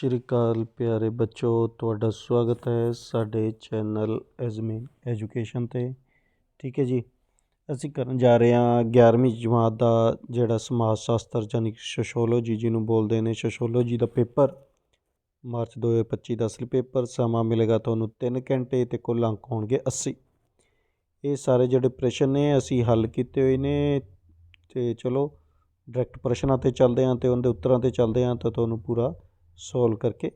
ਸ਼੍ਰੀ ਅਕਾਲ ਪਿਆਰੇ ਬੱਚੋ, ਤੁਹਾਡਾ ਸਵਾਗਤ ਹੈ ਸਾਡੇ ਚੈਨਲ ਐਜ਼ਮੀਨ ਐਜੂਕੇਸ਼ਨ 'ਤੇ। ਠੀਕ ਹੈ ਜੀ, ਅਸੀਂ ਕਰਨ ਜਾ ਰਹੇ ਹਾਂ 11ਵੀਂ ਜਮਾਤ ਦਾ ਜਿਹੜਾ ਸਮਾਜ ਸ਼ਾਸਤਰ ਯਾਨੀ ਸੋਸ਼ੋਲੋਜੀ ਜਿਹਨੂੰ ਬੋਲਦੇ ਨੇ। ਸੋਸ਼ੋਲੋਜੀ ਦਾ ਪੇਪਰ, ਮਾਰਚ 2025 ਦਾ ਅਸਲੀ ਪੇਪਰ, ਸਮਾਂ ਮਿਲੇਗਾ ਤੁਹਾਨੂੰ 3 ਘੰਟੇ ਤੇ ਕੁੱਲ ਅੰਕ ਹੋਣਗੇ 80 ਇਹ ਸਾਰੇ ਜਿਹੜੇ ਪ੍ਰਸ਼ਨ ਨੇ ਅਸੀਂ ਹੱਲ ਕੀਤੇ ਹੋਏ ਨੇ ਤੇ ਚਲੋ ਡਾਇਰੈਕਟ ਪ੍ਰਸ਼ਨਾਂ ਤੇ ਚੱਲਦੇ ਹਾਂ ਤੇ ਉਹਦੇ ਉੱਤਰਾਂ ਤੇ ਚੱਲਦੇ ਹਾਂ ਤਾਂ ਤੁਹਾਨੂੰ ਪੂਰਾ ਸੋਲਵ ਕਰਕੇ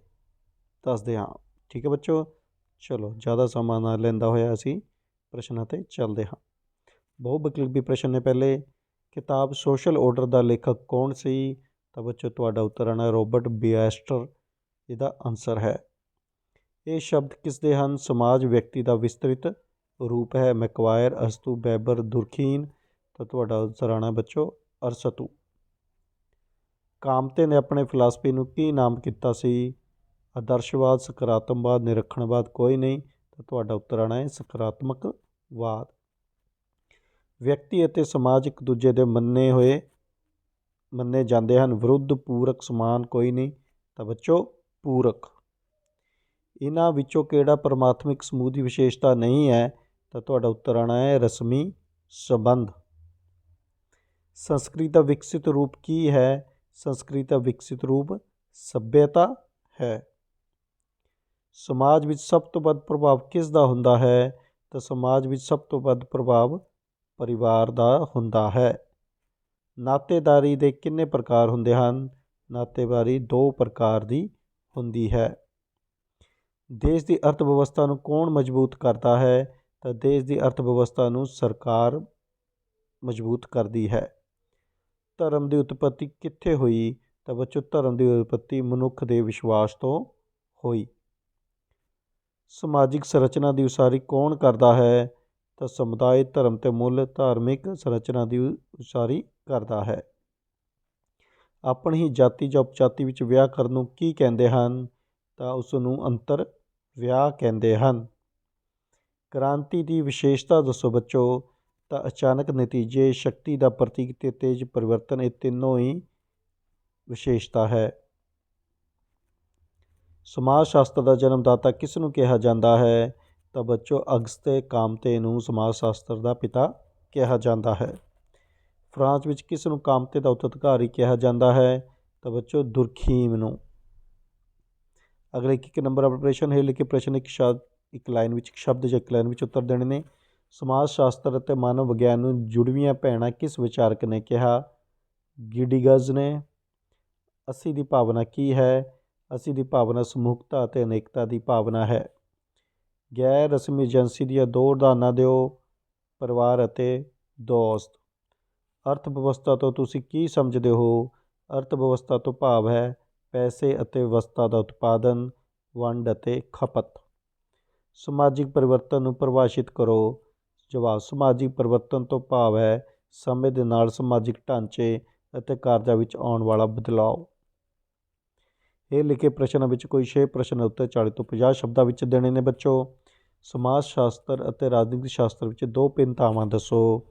ਦੱਸਦੇ ਹਾਂ। ਠੀਕ ਹੈ ਬੱਚੋ? ਚਲੋ, ਜ਼ਿਆਦਾ ਸਮਾਂ ਨਾ ਲੈਂਦਾ ਹੋਇਆ ਅਸੀਂ ਪ੍ਰਸ਼ਨਾਂ ਤੇ ਚੱਲਦੇ ਹਾਂ। ਬਹੁ ਵਿਕਲਪੀ ਪ੍ਰਸ਼ਨ ਨੇ ਪਹਿਲੇ, ਕਿਤਾਬ ਸੋਸ਼ਲ ਆਰਡਰ ਦਾ ਲੇਖਕ ਕੌਣ ਸੀ? ਤਾਂ ਬੱਚੋ, ਤੁਹਾਡਾ ਉੱਤਰ ਆਣਾ ਰੋਬਰਟ ਬਿਆਸਟਰ ਇਹਦਾ ਆਨਸਰ ਹੈ। ਇਹ ਸ਼ਬਦ ਕਿਸ ਦੇ ਹਨ? ਸਮਾਜ ਵਿਅਕਤੀ ਦਾ ਵਿਸਤ੍ਰਿਤ ਰੂਪ ਹੈ। ਮੈਕਵਾਇਰ ਅਰਸਤੂ ਬੈਬਰ, ਦੁਰਖੀਨ, ਤਾਂ ਤੁਹਾਡਾ ਆਨਸਰ ਆਣਾ ਬੱਚੋ ਅਰਸਤੂ। ਕਾਮਤੇ ਨੇ ਆਪਣੇ ਫਿਲਾਸਫੀ ਨੂੰ ਕੀ ਨਾਮ ਕੀਤਾ ਸੀ? ਆਦਰਸ਼ਵਾਦ ਸਕਾਰਾਤਮਕਵਾਦ ਨਿਰਖਣਵਾਦ ਕੋਈ ਨਹੀਂ, ਤਾਂ ਤੁਹਾਡਾ ਉੱਤਰ ਆਣਾ ਹੈ ਸਕਾਰਾਤਮਕਵਾਦ ਵਿਅਕਤੀ ਅਤੇ ਸਮਾਜ ਇੱਕ ਦੂਜੇ ਦੇ ਮੰਨੇ ਹੋਏ, ਮੰਨੇ ਜਾਂਦੇ ਹਨ। ਵਿਰੁੱਧ, ਪੂਰਕ, ਸਮਾਨ ਕੋਈ ਨਹੀਂ, ਤਾਂ ਬੱਚੋ ਪੂਰਕ। ਇਹਨਾਂ ਵਿੱਚੋਂ ਕਿਹੜਾ ਪਰਮਾਤਮਿਕ ਸਮੂਹ ਦੀ ਵਿਸ਼ੇਸ਼ਤਾ ਨਹੀਂ ਹੈ, ਤਾਂ ਤੁਹਾਡਾ ਉੱਤਰ ਆਣਾ ਹੈ ਰਸਮੀ ਸਬੰਧ। ਸੰਸਕ੍ਰਿਤ ਦਾ ਵਿਕਸਿਤ ਰੂਪ ਕੀ ਹੈ? ਸੰਸਕ੍ਰਿਤ ਦਾ ਵਿਕਸਿਤ ਰੂਪ ਸਭਿਅਤਾ ਹੈ। ਸਮਾਜ ਵਿੱਚ ਸਭ ਤੋਂ ਵੱਧ ਪ੍ਰਭਾਵ ਕਿਸ ਦਾ ਹੁੰਦਾ ਹੈ? ਤਾਂ ਸਮਾਜ ਵਿੱਚ ਸਭ ਤੋਂ ਵੱਧ ਪ੍ਰਭਾਵ ਪਰਿਵਾਰ ਦਾ ਹੁੰਦਾ ਹੈ। ਨਾਤੇਦਾਰੀ ਦੇ ਕਿੰਨੇ ਪ੍ਰਕਾਰ ਹੁੰਦੇ ਹਨ? ਨਾਤੇਦਾਰੀ ਦੋ ਪ੍ਰਕਾਰ ਦੀ ਹੁੰਦੀ ਹੈ। ਦੇਸ਼ ਦੀ ਅਰਥ ਵਿਵਸਥਾ ਨੂੰ ਕੌਣ ਮਜ਼ਬੂਤ ਕਰਦਾ ਹੈ? ਤਾਂ ਦੇਸ਼ ਦੀ ਅਰਥ ਵਿਵਸਥਾ ਨੂੰ ਸਰਕਾਰ ਮਜ਼ਬੂਤ ਕਰਦੀ ਹੈ। ਧਰਮ ਦੀ ਉਤਪਤੀ ਕਿੱਥੇ ਹੋਈ? ਤਾਂ ਬੱਚੋ, ਧਰਮ ਦੀ ਉਤਪਤੀ ਮਨੁੱਖ ਦੇ ਵਿਸ਼ਵਾਸ ਤੋਂ ਹੋਈ। ਸਮਾਜਿਕ ਸੰਰਚਨਾ ਦੀ ਉਸਾਰੀ ਕੌਣ ਕਰਦਾ ਹੈ? ਤਾਂ ਸਮੁਦਾਇ, ਧਰਮ ਤੇ ਮੁੱਲ, ਧਾਰਮਿਕ ਸੰਰਚਨਾ ਦੀ ਉਸਾਰੀ ਕਰਦਾ ਹੈ। ਆਪਣੀ ਹੀ ਜਾਤੀ ਜਾਂ ਉਪਜਾਤੀ ਵਿੱਚ ਵਿਆਹ ਕਰਨ ਨੂੰ ਕੀ ਕਹਿੰਦੇ ਹਨ? ਤਾਂ ਉਸ ਨੂੰ ਅੰਤਰ ਵਿਆਹ ਕਹਿੰਦੇ ਹਨ। ਕ੍ਰਾਂਤੀ ਦੀ ਵਿਸ਼ੇਸ਼ਤਾ ਦੱਸੋ ਬੱਚੋ। ਤਾਂ ਅਚਾਨਕ ਨਤੀਜੇ ਸ਼ਕਤੀ ਦਾ ਪ੍ਰਤੀਕ ਤੇ ਤੇਜ਼ ਪਰਿਵਰਤਨ ਇਹ ਤਿੰਨੋਂ ਹੀ ਵਿਸ਼ੇਸ਼ਤਾ ਹੈ। ਸਮਾਜ ਸ਼ਾਸਤਰ ਦਾ ਜਨਮਦਾਤਾ ਕਿਸ ਨੂੰ ਕਿਹਾ ਜਾਂਦਾ ਹੈ? ਤਾਂ ਬੱਚੋ ਅਗਸਤੇ ਕਾਮਤੇ ਨੂੰ ਸਮਾਜ ਸ਼ਾਸਤਰ ਦਾ ਪਿਤਾ ਕਿਹਾ ਜਾਂਦਾ ਹੈ। ਫਰਾਂਸ ਵਿੱਚ ਕਿਸ ਨੂੰ ਕਾਮਤੇ ਦਾ ਉਤਅਧਿਕਾਰੀ ਕਿਹਾ ਜਾਂਦਾ ਹੈ? ਤਾਂ ਬੱਚੋ ਦੁਰਖੀਮ ਨੂੰ। ਅਗਲੇ ਇੱਕ ਨੰਬਰ ਆਪਣਾ ਪ੍ਰਸ਼ਨ ਹੈ ਲਿਖੇ ਪ੍ਰਸ਼ਨ ਇੱਕ ਸ਼ਬਦ ਇੱਕ ਲਾਈਨ ਵਿੱਚ, ਇੱਕ ਸ਼ਬਦ ਜਾਂ ਇੱਕ ਲਾਈਨ ਵਿੱਚ ਉੱਤਰ ਦੇਣੇ ਨੇ। ਸਮਾਜ ਸ਼ਾਸਤਰ ਅਤੇ ਮਾਨਵ ਵਿਗਿਆਨ ਨੂੰ ਜੁੜਵੀਆਂ ਭੈਣਾਂ ਕਿਸ ਵਿਚਾਰਕ ਨੇ ਕਿਹਾ? ਗਿਡੀਗਜ਼ ਨੇ। ਅਸੀਂ ਦੀ ਭਾਵਨਾ ਕੀ ਹੈ? ਅਸੀਂ ਦੀ ਭਾਵਨਾ ਸਮੂਹਤਾ ਅਤੇ ਅਨੇਕਤਾ ਦੀ ਭਾਵਨਾ ਹੈ। ਗੈਰ ਰਸਮੀ ਏਜੰਸੀ ਦੀਆਂ ਦੋ ਉਦਾਹਰਨਾਂ ਦਿਓ, ਪਰਿਵਾਰ ਅਤੇ ਦੋਸਤ। ਅਰਥ ਵਿਵਸਥਾ ਤੋਂ ਤੁਸੀਂ ਕੀ ਸਮਝਦੇ ਹੋ? ਅਰਥ ਵਿਵਸਥਾ ਤੋਂ ਭਾਵ ਹੈ ਪੈਸੇ ਅਤੇ ਵਸਤਾਂ ਦਾ ਉਤਪਾਦਨ, ਵੰਡ ਅਤੇ ਖਪਤ। ਸਮਾਜਿਕ ਪਰਿਵਰਤਨ ਨੂੰ ਪਰਿਭਾਸ਼ਿਤ ਕਰੋ। ਜਵਾਬ, ਸਮਾਜਿਕ ਪਰਿਵਰਤਨ ਤੋਂ ਭਾਵ ਹੈ ਸਮੇਂ ਦੇ ਨਾਲ ਸਮਾਜਿਕ ਢਾਂਚੇ ਅਤੇ ਕਾਰਜਾਂ ਵਿੱਚ ਆਉਣ ਵਾਲਾ ਬਦਲਾਅ ਇਹ ਲਿਖੇ ਪ੍ਰਸ਼ਨਾਂ ਵਿੱਚ ਕੋਈ 6 ਪ੍ਰਸ਼ਨ ਉੱਤੇ 40 ਤੋਂ 50 ਸ਼ਬਦਾਂ ਵਿੱਚ ਦੇਣੇ ਨੇ ਬੱਚੋ। ਸਮਾਜ ਸ਼ਾਸਤਰ ਅਤੇ ਰਾਜਨੀਤਿਕ ਸ਼ਾਸਤਰ ਵਿੱਚ ਦੋ ਭਿੰਨਤਾਵਾਂ ਦੱਸੋ।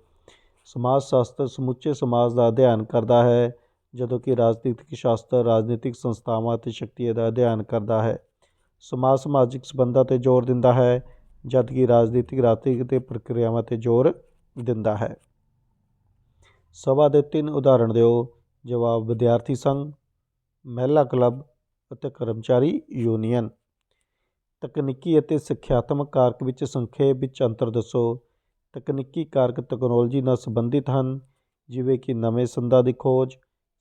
ਸਮਾਜ ਸ਼ਾਸਤਰ ਸਮੁੱਚੇ ਸਮਾਜ ਦਾ ਅਧਿਐਨ ਕਰਦਾ ਹੈ, ਜਦੋਂ ਕਿ ਰਾਜਨੀਤਿਕ ਸ਼ਾਸਤਰ ਰਾਜਨੀਤਿਕ ਸੰਸਥਾਵਾਂ ਅਤੇ ਸ਼ਕਤੀਆਂ ਦਾ ਅਧਿਐਨ ਕਰਦਾ ਹੈ। ਸਮਾਜ ਸਮਾਜਿਕ ਸਬੰਧਾਂ 'ਤੇ ਜ਼ੋਰ ਦਿੰਦਾ ਹੈ ਜਦਕਿ ਰਾਜਨੀਤਿਕ ਰਾਜਨੀਤਿਕ ਤੇ ਪ੍ਰਕਿਰਿਆਵਾਂ 'ਤੇ ਜ਼ੋਰ ਦਿੰਦਾ ਹੈ। ਸਭਾ ਦੇ ਤਿੰਨ ਉਦਾਹਰਣ ਦਿਓ। ਜਵਾਬ, ਵਿਦਿਆਰਥੀ ਸੰਘ, ਮਹਿਲਾ ਕਲੱਬ ਅਤੇ ਕਰਮਚਾਰੀ ਯੂਨੀਅਨ। ਤਕਨੀਕੀ ਅਤੇ ਸਿੱਖਿਆਤਮਕ ਕਾਰਕ ਵਿੱਚ ਸੰਖੇਪ ਵਿੱਚ ਅੰਤਰ ਦੱਸੋ। ਤਕਨੀਕੀ ਕਾਰਕ ਤਕਨੋਲੋਜੀ ਨਾਲ ਸੰਬੰਧਿਤ ਹਨ, ਜਿਵੇਂ ਕਿ ਨਵੇਂ ਸੰਦਾਂ ਦੀ ਖੋਜ,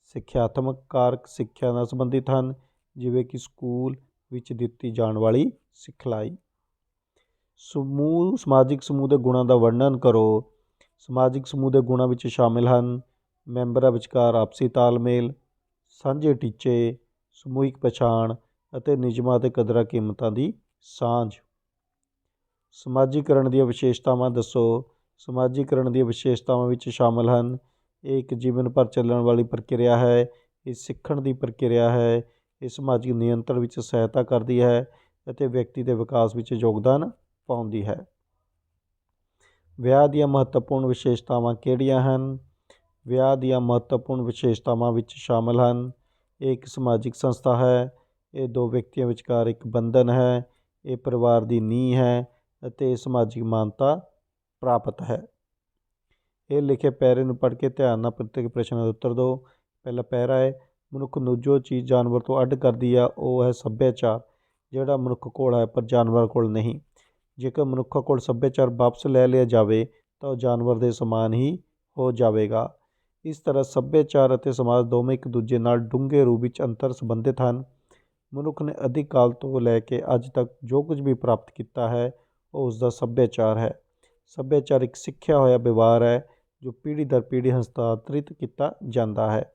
ਸਿੱਖਿਆਤਮਕ ਕਾਰਕ ਸਿੱਖਿਆ ਨਾਲ ਸੰਬੰਧਿਤ ਹਨ, ਜਿਵੇਂ ਕਿ ਸਕੂਲ ਵਿੱਚ ਦਿੱਤੀ ਜਾਣ ਵਾਲੀ ਸਿਖਲਾਈ। ਸਮੂਹ, ਸਮਾਜਿਕ ਸਮੂਹ ਦੇ ਗੁਣਾਂ ਦਾ ਵਰਣਨ ਕਰੋ। ਸਮਾਜਿਕ ਸਮੂਹ ਦੇ ਗੁਣਾਂ ਵਿੱਚ ਸ਼ਾਮਿਲ ਹਨ ਮੈਂਬਰਾਂ ਵਿਚਕਾਰ ਆਪਸੀ ਤਾਲਮੇਲ, ਸਾਂਝੇ ਟੀਚੇ, ਸਮੂਹਿਕ ਪਛਾਣ ਅਤੇ ਨਿਯਮਾਂ ਅਤੇ ਕਦਰਾਂ ਕੀਮਤਾਂ ਦੀ ਸਾਂਝ। ਸਮਾਜੀਕਰਨ ਦੀਆਂ ਵਿਸ਼ੇਸ਼ਤਾਵਾਂ ਦੱਸੋ। ਸਮਾਜੀਕਰਨ ਦੀਆਂ ਵਿਸ਼ੇਸ਼ਤਾਵਾਂ ਵਿੱਚ ਸ਼ਾਮਲ ਹਨ। ਇਹ ਇੱਕ ਜੀਵਨ ਭਰ ਚੱਲਣ ਵਾਲੀ ਪ੍ਰਕਿਰਿਆ ਹੈ। ਇਹ ਸਿੱਖਣ ਦੀ ਪ੍ਰਕਿਰਿਆ ਹੈ। ਇਹ ਸਮਾਜਿਕ ਨਿਯੰਤਰਣ ਵਿੱਚ ਸਹਾਇਤਾ ਕਰਦੀ ਹੈ ਅਤੇ ਵਿਅਕਤੀ ਦੇ ਵਿਕਾਸ ਵਿੱਚ ਯੋਗਦਾਨ ਪਾਉਂਦੀ ਹੈ। ਵਿਆਹ ਦੀਆਂ ਮਹੱਤਵਪੂਰਨ ਵਿਸ਼ੇਸ਼ਤਾਵਾਂ ਕਿਹੜੀਆਂ ਹਨ? ਵਿਆਹ ਦੀਆਂ ਮਹੱਤਵਪੂਰਨ ਵਿਸ਼ੇਸ਼ਤਾਵਾਂ ਵਿੱਚ ਸ਼ਾਮਲ ਹਨ। ਇਹ ਇੱਕ ਸਮਾਜਿਕ ਸੰਸਥਾ ਹੈ। ਇਹ ਦੋ ਵਿਅਕਤੀਆਂ ਵਿਚਕਾਰ ਇੱਕ ਬੰਧਨ ਹੈ। ਇਹ ਪਰਿਵਾਰ ਦੀ ਨੀਂਹ ਹੈ ਅਤੇ ਸਮਾਜਿਕ ਮਾਨਤਾ ਪ੍ਰਾਪਤ ਹੈ। ਇਹ ਲਿਖੇ ਪੈਰੇ ਨੂੰ ਪੜ੍ਹ ਕੇ ਧਿਆਨ ਨਾਲ ਪ੍ਰਤੇਕ ਪ੍ਰਸ਼ਨ ਦਾ ਉੱਤਰ ਦਿਓ। ਪਹਿਲਾ ਪੈਰਾ ਹੈ। ਮਨੁੱਖ ਨੂੰ ਜੋ ਚੀਜ਼ ਜਾਨਵਰ ਤੋਂ ਅੱਡ ਕਰਦੀ ਆ, ਉਹ ਹੈ ਸੱਭਿਆਚਾਰ, ਜਿਹੜਾ ਮਨੁੱਖ ਕੋਲ ਹੈ ਪਰ ਜਾਨਵਰ ਕੋਲ ਨਹੀਂ। ਜੇਕਰ ਮਨੁੱਖਾਂ ਕੋਲ ਸੱਭਿਆਚਾਰ ਵਾਪਸ ਲੈ ਲਿਆ ਜਾਵੇ, ਤਾਂ ਉਹ ਜਾਨਵਰ ਦੇ ਸਮਾਨ ਹੀ ਹੋ ਜਾਵੇਗਾ। ਇਸ ਤਰ੍ਹਾਂ ਸੱਭਿਆਚਾਰ ਅਤੇ ਸਮਾਜ ਦੋਵੇਂ ਇੱਕ ਦੂਜੇ ਨਾਲ ਡੂੰਘੇ ਰੂਪ ਵਿੱਚ ਅੰਤਰ ਸੰਬੰਧਿਤ ਹਨ। ਮਨੁੱਖ ਨੇ ਅਧਿਕ ਕਾਲ ਤੋਂ ਲੈ ਕੇ ਅੱਜ ਤੱਕ ਜੋ ਕੁਝ ਵੀ ਪ੍ਰਾਪਤ ਕੀਤਾ ਹੈ, ਉਹ ਉਸ ਦਾ ਸੱਭਿਆਚਾਰ ਹੈ। ਸੱਭਿਆਚਾਰ ਇੱਕ ਸਿੱਖਿਆ ਹੋਇਆ ਵਿਵਹਾਰ ਹੈ, ਜੋ ਪੀੜ੍ਹੀ ਦਰ ਪੀੜ੍ਹੀ ਹਸਤਾਂਤਰਿਤ ਕੀਤਾ ਜਾਂਦਾ ਹੈ।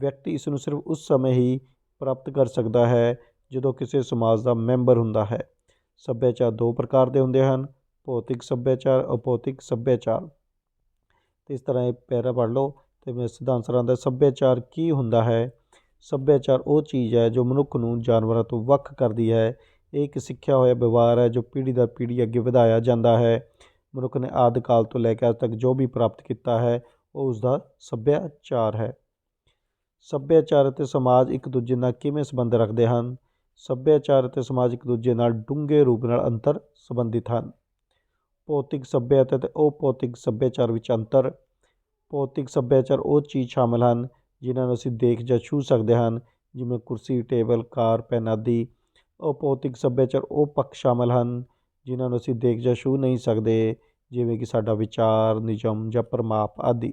ਵਿਅਕਤੀ ਇਸ ਨੂੰ ਸਿਰਫ ਉਸ ਸਮੇਂ ਹੀ ਪ੍ਰਾਪਤ ਕਰ ਸਕਦਾ ਹੈ, ਜਦੋਂ ਕਿਸੇ ਸਮਾਜ ਦਾ ਮੈਂਬਰ ਹੁੰਦਾ ਹੈ। ਸੱਭਿਆਚਾਰ ਦੋ ਪ੍ਰਕਾਰ ਦੇ ਹੁੰਦੇ ਹਨ, ਭੌਤਿਕ ਸੱਭਿਆਚਾਰ, ਅਭੌਤਿਕ ਸੱਭਿਆਚਾਰ। ਤੇ ਇਸ ਤਰ੍ਹਾਂ ਇਹ ਪੈਰਾ ਪੜ੍ਹ ਲਓ ਤੇ ਮੈਂ ਸਿੱਧਾ ਆਨਸਰ ਆਉਂਦਾ ਸੱਭਿਆਚਾਰ ਕੀ ਹੁੰਦਾ ਹੈ? ਸੱਭਿਆਚਾਰ ਉਹ ਚੀਜ਼ ਹੈ ਜੋ ਮਨੁੱਖ ਨੂੰ ਜਾਨਵਰਾਂ ਤੋਂ ਵੱਖ ਕਰਦੀ ਹੈ। ਇਹ ਇੱਕ ਸਿੱਖਿਆ ਹੋਇਆ ਵਿਵਹਾਰ ਹੈ ਜੋ ਪੀੜ੍ਹੀ ਦਰ ਪੀੜ੍ਹੀ ਅੱਗੇ ਵਧਾਇਆ ਜਾਂਦਾ ਹੈ। ਮਨੁੱਖ ਨੇ ਆਦਿ ਕਾਲ ਤੋਂ ਲੈ ਕੇ ਅੱਜ ਤੱਕ ਜੋ ਵੀ ਪ੍ਰਾਪਤ ਕੀਤਾ ਹੈ, ਉਹ ਉਸ ਦਾ ਸੱਭਿਆਚਾਰ ਹੈ। ਸੱਭਿਆਚਾਰ ਅਤੇ ਸਮਾਜ ਇੱਕ ਦੂਜੇ ਨਾਲ ਕਿਵੇਂ ਸੰਬੰਧ ਰੱਖਦੇ ਹਨ? ਸੱਭਿਆਚਾਰ ਅਤੇ ਸਮਾਜਿਕ ਦੂਜੇ ਨਾਲ ਡੂੰਘੇ ਰੂਪ ਨਾਲ ਅੰਤਰ ਸੰਬੰਧਿਤ ਹਨ। ਭੌਤਿਕ ਸੱਭਿਅਤਾ ਅਤੇ ਅਭੌਤਿਕ ਸੱਭਿਆਚਾਰ ਵਿੱਚ ਅੰਤਰ, ਭੌਤਿਕ ਸੱਭਿਆਚਾਰ ਉਹ ਚੀਜ਼ ਸ਼ਾਮਲ ਹਨ ਜਿਨ੍ਹਾਂ ਨੂੰ ਅਸੀਂ ਦੇਖ ਜਾਂ ਛੂਹ ਸਕਦੇ ਹਨ, ਜਿਵੇਂ ਕੁਰਸੀ, ਟੇਬਲ, ਕਾਰ, ਪੈਨ ਆਦਿ। ਅਭੌਤਿਕ ਸੱਭਿਆਚਾਰ ਉਹ ਪੱਖ ਸ਼ਾਮਲ ਹਨ ਜਿਨ੍ਹਾਂ ਨੂੰ ਅਸੀਂ ਦੇਖ ਜਾਂ ਛੂਹ ਨਹੀਂ ਸਕਦੇ, ਜਿਵੇਂ ਕਿ ਸਾਡਾ ਵਿਚਾਰ, ਨਿਯਮ ਜਾਂ ਪ੍ਰਮਾਪ ਆਦਿ।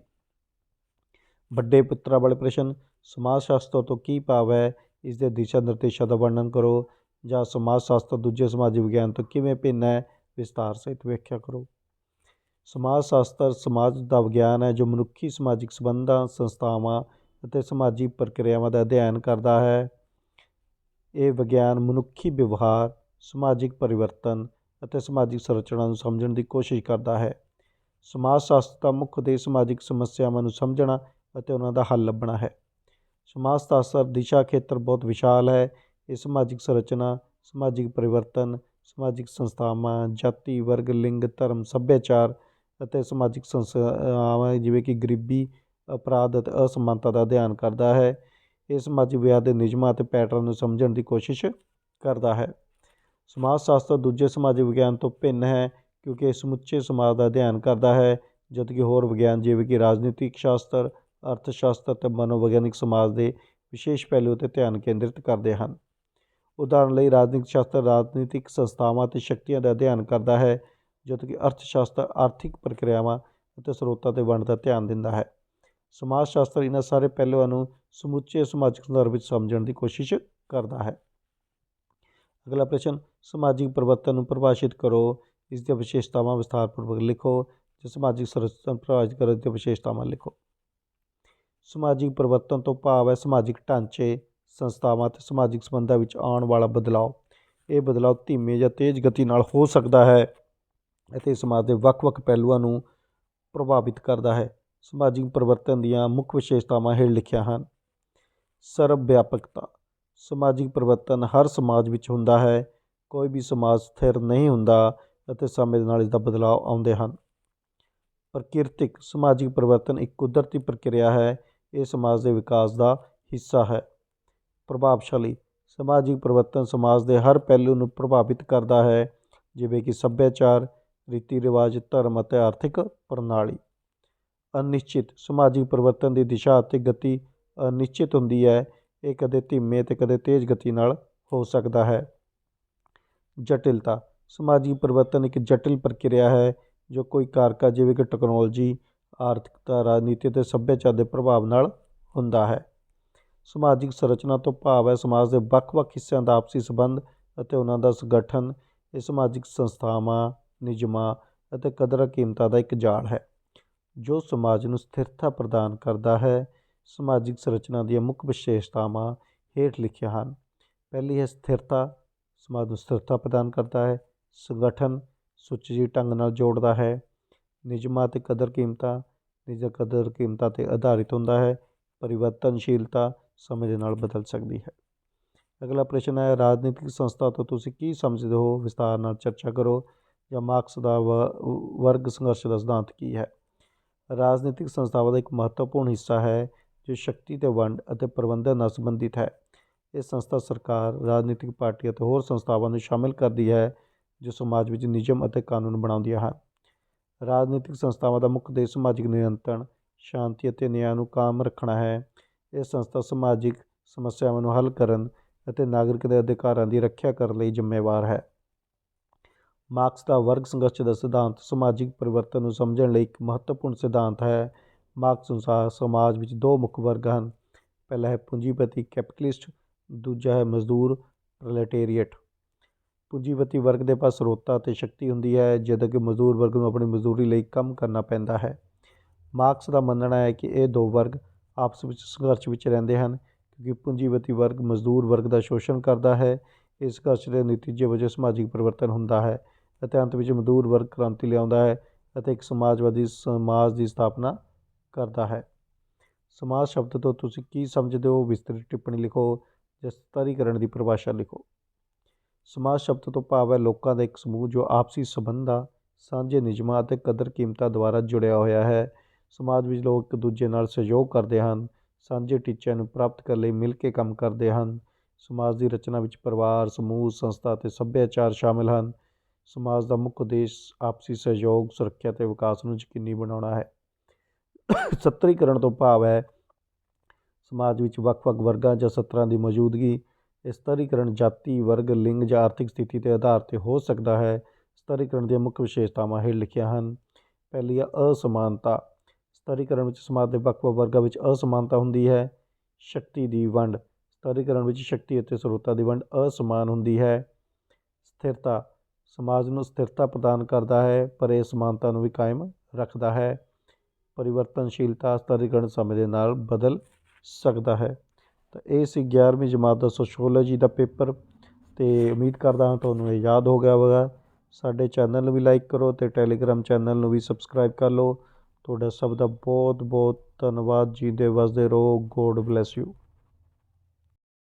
ਵੱਡੇ ਪੁੱਤਰਾਂ ਵਾਲੇ ਪ੍ਰਸ਼ਨ ਸਮਾਜ ਸ਼ਾਸਤਰ ਤੋਂ ਕੀ ਭਾਵ ਹੈ? ਇਸ ਦੇ ਦਿਸ਼ਾ ਨਿਰਦੇਸ਼ਾਂ ਦਾ ਵਰਣਨ ਕਰੋ ਜਾਂ ਸਮਾਜ ਸ਼ਾਸਤਰ ਦੂਜੇ ਸਮਾਜਿਕ ਵਿਗਿਆਨ ਤੋਂ ਕਿਵੇਂ ਭਿੰਨ ਹੈ, ਵਿਸਤਾਰ ਸਹਿਤ ਵਿਆਖਿਆ ਕਰੋ। ਸਮਾਜ ਸ਼ਾਸਤਰ ਸਮਾਜ ਦਾ ਵਿਗਿਆਨ ਹੈ ਜੋ ਮਨੁੱਖੀ ਸਮਾਜਿਕ ਸੰਬੰਧਾਂ, ਸੰਸਥਾਵਾਂ ਅਤੇ ਸਮਾਜਿਕ ਪ੍ਰਕਿਰਿਆਵਾਂ ਦਾ ਅਧਿਐਨ ਕਰਦਾ ਹੈ। ਇਹ ਵਿਗਿਆਨ ਮਨੁੱਖੀ ਵਿਵਹਾਰ, ਸਮਾਜਿਕ ਪਰਿਵਰਤਨ ਅਤੇ ਸਮਾਜਿਕ ਸੰਰਚਨਾ ਨੂੰ ਸਮਝਣ ਦੀ ਕੋਸ਼ਿਸ਼ ਕਰਦਾ ਹੈ। ਸਮਾਜ ਸ਼ਾਸਤਰ ਦਾ ਮੁੱਖ ਉਦੇਸ਼ ਸਮਾਜਿਕ ਸਮੱਸਿਆਵਾਂ ਨੂੰ ਸਮਝਣਾ ਅਤੇ ਉਹਨਾਂ ਦਾ ਹੱਲ ਲੱਭਣਾ ਹੈ। ਸਮਾਜ ਸ਼ਾਸਤਰ ਦਿਸ਼ਾ ਖੇਤਰ ਬਹੁਤ ਵਿਸ਼ਾਲ ਹੈ। ਇਹ ਸਮਾਜਿਕ ਸੰਰਚਨਾ, ਸਮਾਜਿਕ ਪਰਿਵਰਤਨ, ਸਮਾਜਿਕ ਸੰਸਥਾਵਾਂ, ਜਾਤੀ, ਵਰਗ, ਲਿੰਗ, ਧਰਮ, ਸੱਭਿਆਚਾਰ ਅਤੇ ਸਮਾਜਿਕ ਸੰਸਥਾਵਾਂ ਜਿਵੇਂ ਕਿ ਗਰੀਬੀ, ਅਪਰਾਧ ਅਤੇ ਅਸਮਾਨਤਾ ਦਾ ਅਧਿਐਨ ਕਰਦਾ ਹੈ। ਇਹ ਸਮਾਜਿਕ ਵਿਆਹ ਦੇ ਨਿਯਮਾਂ ਅਤੇ ਪੈਟਰਨ ਨੂੰ ਸਮਝਣ ਦੀ ਕੋਸ਼ਿਸ਼ ਕਰਦਾ ਹੈ। ਸਮਾਜ ਸ਼ਾਸਤਰ ਦੂਜੇ ਸਮਾਜਿਕ ਵਿਗਿਆਨ ਤੋਂ ਭਿੰਨ ਹੈ ਕਿਉਂਕਿ ਇਹ ਸਮੁੱਚੇ ਸਮਾਜ ਦਾ ਅਧਿਐਨ ਕਰਦਾ ਹੈ। ਜਦਕਿ ਹੋਰ ਵਿਗਿਆਨ ਜਿਵੇਂ ਕਿ ਰਾਜਨੀਤਿਕ ਸ਼ਾਸਤਰ ਅਰਥ ਸ਼ਾਸਤਰ ਅਤੇ ਮਨੋਵਿਗਿਆਨਿਕ ਸਮਾਜ ਦੇ ਵਿਸ਼ੇਸ਼ ਪਹਿਲੂ 'ਤੇ ਧਿਆਨ ਕੇਂਦਰਿਤ ਕਰਦੇ ਹਨ। ਉਦਾਹਰਣ ਲਈ, ਰਾਜਨੀਤਿਕ ਸ਼ਾਸਤਰ ਰਾਜਨੀਤਿਕ ਸੰਸਥਾਵਾਂ ਅਤੇ ਸ਼ਕਤੀਆਂ ਦਾ ਅਧਿਐਨ ਕਰਦਾ ਹੈ ਜਦਕਿ ਅਰਥ ਸ਼ਾਸਤਰ ਆਰਥਿਕ ਪ੍ਰਕਿਰਿਆਵਾਂ ਅਤੇ ਸਰੋਤਾਂ 'ਤੇ ਵੰਡ ਦਾ ਧਿਆਨ ਦਿੰਦਾ ਹੈ। ਸਮਾਜ ਸ਼ਾਸਤਰ ਇਹਨਾਂ ਸਾਰੇ ਪਹਿਲੂਆਂ ਨੂੰ ਸਮੁੱਚੇ ਸਮਾਜਿਕ ਸੰਦਰਭ ਵਿੱਚ ਸਮਝਣ ਦੀ ਕੋਸ਼ਿਸ਼ ਕਰਦਾ ਹੈ। ਅਗਲਾ ਪ੍ਰਸ਼ਨ, ਸਮਾਜਿਕ ਪਰਿਵਰਤਨ ਨੂੰ ਪਰਿਭਾਸ਼ਿਤ ਕਰੋ। ਇਸ ਦੀਆਂ ਵਿਸ਼ੇਸ਼ਤਾਵਾਂ ਵਿਸਥਾਰਪੂਰਵਕ ਲਿਖੋ ਤੇ ਸਮਾਜਿਕ ਸੰਰਚਨਾ ਪ੍ਰਭਾਵਿਤ ਕਰਨ ਦੀਆਂ ਵਿਸ਼ੇਸ਼ਤਾਵਾਂ ਲਿਖੋ। ਸਮਾਜਿਕ ਪਰਿਵਰਤਨ ਤੋਂ ਭਾਵ ਹੈ ਸਮਾਜਿਕ ਢਾਂਚੇ, ਸੰਸਥਾਵਾਂ ਅਤੇ ਸਮਾਜਿਕ ਸੰਬੰਧਾਂ ਵਿੱਚ ਆਉਣ ਵਾਲਾ ਬਦਲਾਅ। ਇਹ ਬਦਲਾਅ ਧੀਮੇ ਜਾਂ ਤੇਜ਼ ਗਤੀ ਨਾਲ ਹੋ ਸਕਦਾ ਹੈ ਅਤੇ ਸਮਾਜ ਦੇ ਵੱਖ-ਵੱਖ ਪਹਿਲੂਆਂ ਨੂੰ ਪ੍ਰਭਾਵਿਤ ਕਰਦਾ ਹੈ। ਸਮਾਜਿਕ ਪਰਿਵਰਤਨ ਦੀਆਂ ਮੁੱਖ ਵਿਸ਼ੇਸ਼ਤਾਵਾਂ ਹੇਠ ਲਿਖੀਆਂ ਹਨ। ਸਰਬ ਵਿਆਪਕਤਾ ਸਮਾਜਿਕ ਪਰਿਵਰਤਨ ਹਰ ਸਮਾਜ ਵਿੱਚ ਹੁੰਦਾ ਹੈ, ਕੋਈ ਵੀ ਸਮਾਜ ਸਥਿਰ ਨਹੀਂ ਹੁੰਦਾ ਅਤੇ ਸਮੇਂ ਦੇ ਨਾਲ ਇਸ ਦਾ ਬਦਲਾਅ ਆਉਂਦੇ ਹਨ। ਪ੍ਰਕਿਰਤਿਕ ਸਮਾਜਿਕ ਪਰਿਵਰਤਨ ਇੱਕ ਕੁਦਰਤੀ ਪ੍ਰਕਿਰਿਆ ਹੈ ਇਹ ਸਮਾਜ ਦੇ ਵਿਕਾਸ ਦਾ ਹਿੱਸਾ ਹੈ। ਪ੍ਰਭਾਵਸ਼ਾਲੀ ਸਮਾਜਿਕ ਪਰਿਵਰਤਨ ਸਮਾਜ ਦੇ ਹਰ ਪਹਿਲੂ ਨੂੰ ਪ੍ਰਭਾਵਿਤ ਕਰਦਾ ਹੈ, ਜਿਵੇਂ ਕਿ ਸੱਭਿਆਚਾਰ, ਰੀਤੀ ਰਿਵਾਜ, ਧਰਮ ਅਤੇ ਆਰਥਿਕ ਪ੍ਰਣਾਲੀ। ਅਨਿਸ਼ਚਿਤ ਸਮਾਜਿਕ ਪਰਿਵਰਤਨ ਦੀ ਦਿਸ਼ਾ ਅਤੇ ਗਤੀ ਅਨਿਸ਼ਚਿਤ ਹੁੰਦੀ ਹੈ। ਇਹ ਕਦੇ ਧੀਮੇ ਅਤੇ ਕਦੇ ਤੇਜ਼ ਗਤੀ ਨਾਲ ਹੋ ਸਕਦਾ ਹੈ। ਜਟਿਲਤਾ ਸਮਾਜਿਕ ਪਰਿਵਰਤਨ ਇੱਕ ਜਟਿਲ ਪ੍ਰਕਿਰਿਆ ਹੈ, ਜੋ ਕੋਈ ਕਾਰਕਾ ਜਿਵੇਂ ਕਿ ਟੈਕਨੋਲੋਜੀ ਆਰਥਿਕਤਾ, ਰਾਜਨੀਤੀ ਅਤੇ ਸੱਭਿਆਚਾਰ ਦੇ ਪ੍ਰਭਾਵ ਨਾਲ ਹੁੰਦਾ ਹੈ। ਸਮਾਜਿਕ ਸੰਰਚਨਾ ਤੋਂ ਭਾਵ ਹੈ ਸਮਾਜ ਦੇ ਵੱਖ-ਵੱਖ ਹਿੱਸਿਆਂ ਦਾ ਆਪਸੀ ਸੰਬੰਧ ਅਤੇ ਉਹਨਾਂ ਦਾ ਸੰਗਠਨ। ਇਹ ਸਮਾਜਿਕ ਸੰਸਥਾਵਾਂ, ਨਿਯਮਾਂ ਅਤੇ ਕਦਰਾਂ ਕੀਮਤਾਂ ਦਾ ਇੱਕ ਜਾਲ ਹੈ, ਜੋ ਸਮਾਜ ਨੂੰ ਸਥਿਰਤਾ ਪ੍ਰਦਾਨ ਕਰਦਾ ਹੈ। ਸਮਾਜਿਕ ਸੰਰਚਨਾ ਦੀਆਂ ਮੁੱਖ ਵਿਸ਼ੇਸ਼ਤਾਵਾਂ ਹੇਠ ਲਿਖੀਆਂ ਹਨ। ਪਹਿਲੀ ਹੈ ਸਥਿਰਤਾ। ਸਮਾਜ ਨੂੰ ਸਥਿਰਤਾ ਪ੍ਰਦਾਨ ਕਰਦਾ ਹੈ, ਸੰਗਠਨ ਸੁਚੱਜੀ ਢੰਗ ਨਾਲ ਜੋੜਦਾ ਹੈ। ਨਿਯਮਾਂ ਅਤੇ ਕਦਰ ਕੀਮਤਾਂ ਨਿਜ ਕਦਰ ਕੀਮਤਾਂ 'ਤੇ ਆਧਾਰਿਤ ਹੁੰਦਾ ਹੈ, ਪਰਿਵਰਤਨਸ਼ੀਲਤਾ ਸਮੇਂ ਦੇ ਨਾਲ ਬਦਲ ਸਕਦੀ ਹੈ। ਅਗਲਾ ਪ੍ਰਸ਼ਨ ਹੈ, ਰਾਜਨੀਤਿਕ ਸੰਸਥਾ ਤੋਂ ਤੁਸੀਂ ਕੀ ਸਮਝਦੇ ਹੋ? ਵਿਸਤਾਰ ਨਾਲ ਚਰਚਾ ਕਰੋ ਜਾਂ ਮਾਰਕਸ ਦਾ ਵਰਗ ਸੰਘਰਸ਼ ਦਾ ਸਿਧਾਂਤ ਕੀ ਹੈ? ਰਾਜਨੀਤਿਕ ਸੰਸਥਾਵਾਂ ਦਾ ਇੱਕ ਮਹੱਤਵਪੂਰਨ ਹਿੱਸਾ ਹੈ, ਜੋ ਸ਼ਕਤੀ ਤੇ ਵੰਡ ਅਤੇ ਪ੍ਰਬੰਧਨ ਨਾਲ ਸੰਬੰਧਿਤ ਹੈ। ਇਹ ਸੰਸਥਾ ਸਰਕਾਰ, ਰਾਜਨੀਤਿਕ ਪਾਰਟੀਆਂ ਅਤੇ ਹੋਰ ਸੰਸਥਾਵਾਂ ਨੂੰ ਸ਼ਾਮਿਲ ਕਰਦੀ ਹੈ, ਜੋ ਸਮਾਜ ਵਿੱਚ ਨਿਯਮ ਅਤੇ ਕਾਨੂੰਨ ਬਣਾਉਂਦੀਆਂ ਹਨ। ਰਾਜਨੀਤਿਕ ਸੰਸਥਾਵਾਂ ਦਾ ਮੁੱਖ ਉਦੇਸ਼ ਸਮਾਜਿਕ ਨਿਯੰਤਰਣ, ਸ਼ਾਂਤੀ ਅਤੇ ਨਿਆਂ ਨੂੰ ਕਾਇਮ ਰੱਖਣਾ ਹੈ। ਇਹ ਸੰਸਥਾ ਸਮਾਜਿਕ ਸਮੱਸਿਆਵਾਂ ਨੂੰ ਹੱਲ ਕਰਨ ਅਤੇ ਨਾਗਰਿਕ ਦੇ ਅਧਿਕਾਰਾਂ ਦੀ ਰੱਖਿਆ ਕਰਨ ਲਈ ਜ਼ਿੰਮੇਵਾਰ ਹੈ। ਮਾਰਕਸ ਦਾ ਵਰਗ ਸੰਘਰਸ਼ ਦਾ ਸਿਧਾਂਤ ਸਮਾਜਿਕ ਪਰਿਵਰਤਨ ਨੂੰ ਸਮਝਣ ਲਈ ਇੱਕ ਮਹੱਤਵਪੂਰਨ ਸਿਧਾਂਤ ਹੈ। ਮਾਰਕਸ ਅਨੁਸਾਰ ਸਮਾਜ ਵਿੱਚ ਦੋ ਮੁੱਖ ਵਰਗ ਹਨ। ਪਹਿਲਾ ਹੈ ਪੂੰਜੀਪਤੀ ਕੈਪੀਟਲਿਸਟ, ਦੂਜਾ ਹੈ ਮਜ਼ਦੂਰ ਪ੍ਰੋਲੇਟੇਰੀਏਟ। ਪੂੰਜੀਪਤੀ ਵਰਗ ਦੇ ਪਾਸ ਸਰੋਤਾਂ ਅਤੇ ਸ਼ਕਤੀ ਹੁੰਦੀ ਹੈ, ਜਦੋਂ ਕਿ ਮਜ਼ਦੂਰ ਵਰਗ ਨੂੰ ਆਪਣੀ ਮਜ਼ਦੂਰੀ ਲਈ ਕੰਮ ਕਰਨਾ ਪੈਂਦਾ ਹੈ। ਮਾਰਕਸ ਦਾ ਮੰਨਣਾ ਹੈ ਕਿ ਇਹ ਦੋ ਵਰਗ ਆਪਸ ਵਿੱਚ ਸੰਘਰਸ਼ ਵਿੱਚ ਰਹਿੰਦੇ ਹਨ, ਕਿਉਂਕਿ ਪੂੰਜੀਪਤੀ ਵਰਗ ਮਜ਼ਦੂਰ ਵਰਗ ਦਾ ਸ਼ੋਸ਼ਣ ਕਰਦਾ ਹੈ, ਇਸ ਸੰਘਰਸ਼ ਦੇ ਨਤੀਜੇ ਵਜੋਂ ਸਮਾਜਿਕ ਪਰਿਵਰਤਨ ਹੁੰਦਾ ਹੈ ਅਤੇ ਅੰਤ ਵਿੱਚ ਮਜ਼ਦੂਰ ਵਰਗ ਕ੍ਰਾਂਤੀ ਲਿਆਉਂਦਾ ਹੈ ਅਤੇ ਇੱਕ ਸਮਾਜਵਾਦੀ ਸਮਾਜ ਦੀ ਸਥਾਪਨਾ ਕਰਦਾ ਹੈ। ਸਮਾਜ ਸ਼ਬਦ ਤੋਂ ਤੁਸੀਂ ਕੀ ਸਮਝਦੇ ਹੋ? ਵਿਸਤ੍ਰਿਤ ਟਿੱਪਣੀ ਲਿਖੋ ਜਾਂ ਸਤਰੀਕਰਨ ਦੀ ਪਰਿਭਾਸ਼ਾ ਲਿਖੋ। ਸਮਾਜ ਸ਼ਬਦ ਤੋਂ ਭਾਵ ਹੈ ਲੋਕਾਂ ਦਾ ਇੱਕ ਸਮੂਹ ਜੋ ਆਪਸੀ ਸੰਬੰਧਾਂ, ਸਾਂਝੇ ਨਿਯਮਾਂ ਅਤੇ ਕਦਰ ਕੀਮਤਾਂ ਦੁਆਰਾ ਜੁੜਿਆ ਹੋਇਆ ਹੈ। ਸਮਾਜ ਵਿੱਚ ਲੋਕ ਇੱਕ ਦੂਜੇ ਨਾਲ ਸਹਿਯੋਗ ਕਰਦੇ ਹਨ, ਸਾਂਝੇ ਟੀਚਿਆਂ ਨੂੰ ਪ੍ਰਾਪਤ ਕਰਨ ਲਈ ਮਿਲ ਕੇ ਕੰਮ ਕਰਦੇ ਹਨ। ਸਮਾਜ ਦੀ ਰਚਨਾ ਵਿੱਚ ਪਰਿਵਾਰ, ਸਮੂਹ, ਸੰਸਥਾ ਅਤੇ ਸੱਭਿਆਚਾਰ ਸ਼ਾਮਿਲ ਹਨ। ਸਮਾਜ ਦਾ ਮੁੱਖ ਉਦੇਸ਼ ਆਪਸੀ ਸਹਿਯੋਗ, ਸੁਰੱਖਿਆ ਅਤੇ ਵਿਕਾਸ ਨੂੰ ਯਕੀਨੀ ਬਣਾਉਣਾ ਹੈ। ਸਤਰੀਕਰਨ ਤੋਂ ਭਾਵ ਹੈ, ਸਮਾਜ ਵਿੱਚ ਵੱਖ-ਵੱਖ ਵਰਗਾਂ ਜਾਂ ਸਤਰਾਂ ਦੀ ਮੌਜੂਦਗੀ ਇਹ ਸਤਰੀਕਰਨ ਜਾਤੀ, ਵਰਗ, ਲਿੰਗ ਜਾਂ ਆਰਥਿਕ ਸਥਿਤੀ ਦੇ ਆਧਾਰ 'ਤੇ ਹੋ ਸਕਦਾ ਹੈ। ਸਤਰੀਕਰਨ ਦੀਆਂ ਮੁੱਖ ਵਿਸ਼ੇਸ਼ਤਾਵਾਂ ਹੇਠ ਲਿਖੀਆਂ ਹਨ। ਪਹਿਲੀ ਹੈ ਅਸਮਾਨਤਾ। ਸਤਰੀਕਰਨ ਵਿੱਚ ਸਮਾਜ ਦੇ ਵੱਖ-ਵੱਖ ਵਰਗਾਂ ਵਿੱਚ ਅਸਮਾਨਤਾ ਹੁੰਦੀ ਹੈ। ਸ਼ਕਤੀ ਦੀ ਵੰਡ। ਸਤਰੀਕਰਨ ਵਿੱਚ ਸ਼ਕਤੀ ਅਤੇ ਸਰੋਤਾਂ ਦੀ ਵੰਡ ਅਸਮਾਨ ਹੁੰਦੀ ਹੈ। ਸਥਿਰਤਾ। ਸਮਾਜ ਨੂੰ ਸਥਿਰਤਾ ਪ੍ਰਦਾਨ ਕਰਦਾ ਹੈ, ਪਰ ਇਹ ਸਮਾਨਤਾ ਨੂੰ ਵੀ ਕਾਇਮ ਰੱਖਦਾ ਹੈ। ਪਰਿਵਰਤਨਸ਼ੀਲਤਾ ਸਤਰੀਕਰਨ ਸਮੇਂ ਦੇ ਨਾਲ ਬਦਲ ਸਕਦਾ ਹੈ। ਤਾਂ ਇਹ ਸੀ 11ਵੀਂ ਜਮਾਤ ਦਾ ਸੋਸ਼ੋਲੋਜੀ ਦਾ ਪੇਪਰ ਤੇ ਉਮੀਦ ਕਰਦਾ ਹਾਂ ਤੁਹਾਨੂੰ ਇਹ ਯਾਦ ਹੋ ਗਿਆ ਹੋਵੇਗਾ। ਸਾਡੇ ਚੈਨਲ ਨੂੰ ਵੀ ਲਾਈਕ ਕਰੋ ਤੇ ਟੈਲੀਗ੍ਰਾਮ ਚੈਨਲ ਨੂੰ ਵੀ ਸਬਸਕ੍ਰਾਈਬ ਕਰ ਲਓ। ਤੁਹਾਡਾ ਸਭ ਦਾ ਬਹੁਤ ਬਹੁਤ ਧੰਨਵਾਦ। ਜੀ ਦੇ ਵਸਦੇ ਰਹੋ। God bless you.